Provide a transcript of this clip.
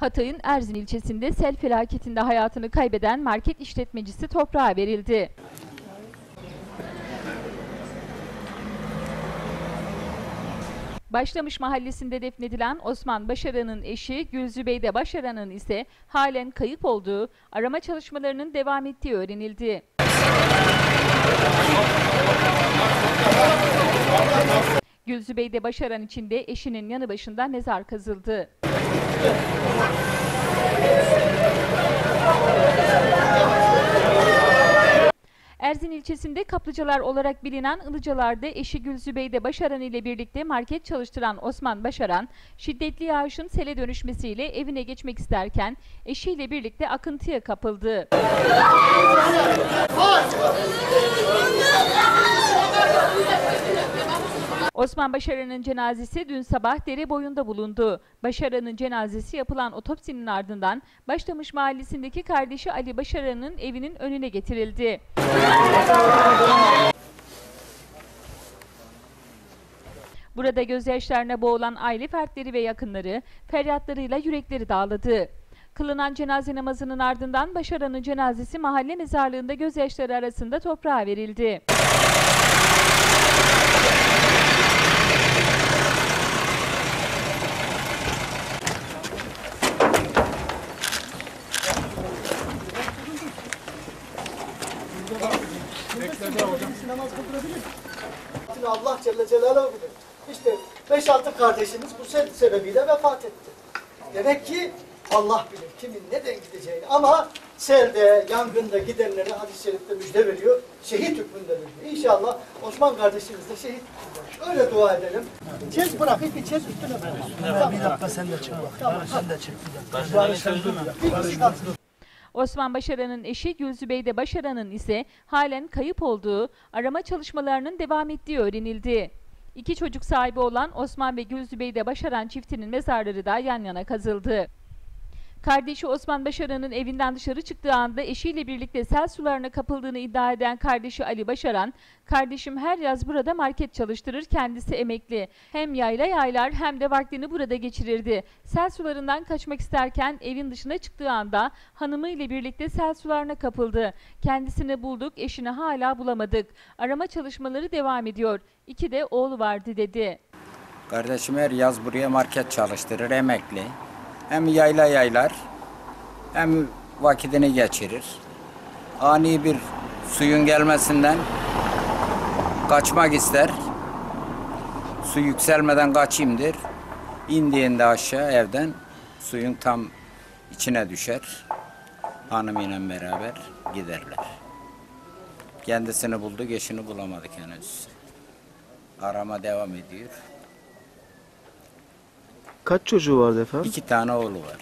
Hatay'ın Erzin ilçesinde sel felaketinde hayatını kaybeden market işletmecisi toprağa verildi. Başlamış mahallesinde defnedilen Osman Başaran'ın eşi Gülzübeyde Başaran'ın ise halen kayıp olduğu, arama çalışmalarının devam ettiği öğrenildi. Gülzübeyde Başaran için de eşinin yanı başında mezar kazıldı. Erzin ilçesinde kaplıcalar olarak bilinen Ilıcalar'da eşi Gülzübeyde Başaran ile birlikte market çalıştıran Osman Başaran, şiddetli yağışın sele dönüşmesiyle evine geçmek isterken eşiyle birlikte akıntıya kapıldı. Osman Başaran'ın cenazesi dün sabah dere boyunda bulundu. Başaran'ın cenazesi yapılan otopsinin ardından Başlamış mahallesindeki kardeşi Ali Başaran'ın evinin önüne getirildi. Burada gözyaşlarına boğulan aile fertleri ve yakınları feryatlarıyla yürekleri dağladı. Kılınan cenaze namazının ardından Başaran'ın cenazesi mahalle mezarlığında gözyaşları arasında toprağa verildi. Namaz kıldırabilir. Allah Celle Celaluhu bilir. İşte 5-6 kardeşimiz bu se- sebebiyle vefat etti. Demek ki Allah bilir kimin neden gideceğini. Ama selde, yangında gidenlere hadis-i şerifte müjde veriyor. Şehit hükmünde müjde. İnşallah Osman kardeşimiz de şehit hükmünde. Öyle dua edelim. Çez bırak, bir çez üstüne bırak. Bir dakika sen de çık bak. Tamam. Sen de çık bir dakika. Bir kalsın. Osman Başaran'ın eşi Gülzübeyde Başaran'ın ise halen kayıp olduğu, arama çalışmalarının devam ettiği öğrenildi. İki çocuk sahibi olan Osman ve Gülzübeyde Başaran çiftinin mezarları da yan yana kazıldı. Kardeşi Osman Başaran'ın evinden dışarı çıktığı anda eşiyle birlikte sel sularına kapıldığını iddia eden kardeşi Ali Başaran, "Kardeşim her yaz burada market çalıştırır, kendisi emekli. Hem yayla yaylar hem de vaktini burada geçirirdi. Sel sularından kaçmak isterken evin dışına çıktığı anda hanımı ile birlikte sel sularına kapıldı. Kendisini bulduk, eşini hala bulamadık. Arama çalışmaları devam ediyor. İki de oğlu vardı." dedi. Kardeşim her yaz buraya market çalıştırır, emekli. Hem yayla yaylar, hem vakitini geçirir. Ani bir suyun gelmesinden kaçmak ister. Su yükselmeden kaçayım der. İndiğinde aşağı evden suyun tam içine düşer. Hanımıyla beraber giderler. Kendisini bulduk, eşini bulamadık henüz. Arama devam ediyor. Kaç çocuğu vardı efendim? İki tane oğlu var.